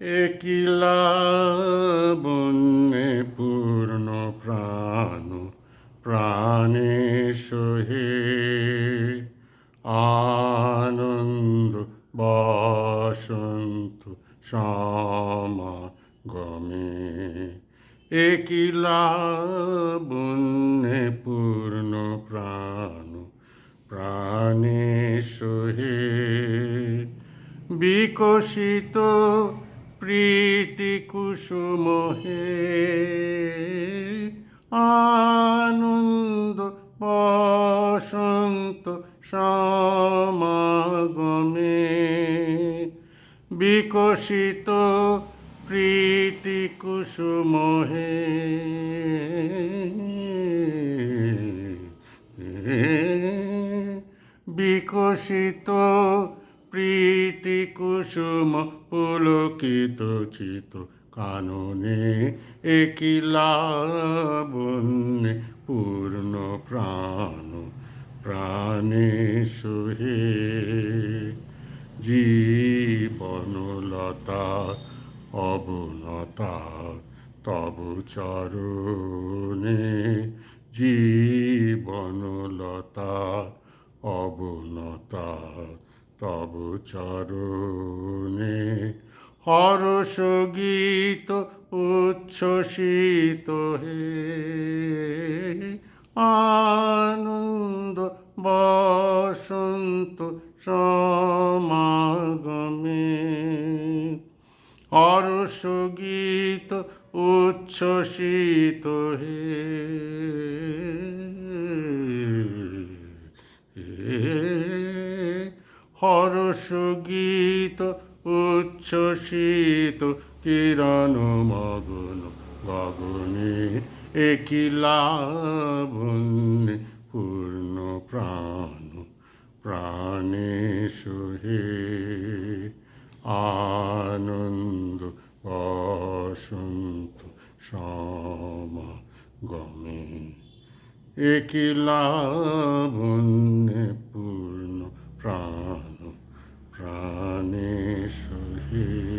একিলা বন্যে পূর্ণ প্রাণ প্রাণে সহে আনন্দ বসন্ত সমাগমে একিলা বন্যে পূর্ণ প্রাণ প্রাণে সহে বিকশিত প্রীতি কুসুম হে আনন্দ বসন্ত সমাগমে বিকশিত প্রীতি কুসুম হে। বিকশিত প্রীতি কুসুম পুলকিত চিত কাননে একিলা বন্যে পূর্ণ প্রাণ, প্রাণে সুহে। জীবনলতা অবনতা তব চরণে। জীবনলতা অবনতা তব চরণে হরস গীত উচ্ছ্বসিত হে। আনন্দ বসন্ত সমাগমে হরস গীত উচ্ছ্বসিত হে। হরস গীত উচ্ছ্বসিত কিরণ মগন গগনে একিলা বন্যে পূর্ণ প্রাণ? প্রাণে সুহে আনন্দ বসন্ত সমাগমে একিলা বন্যে প্রাণে সহি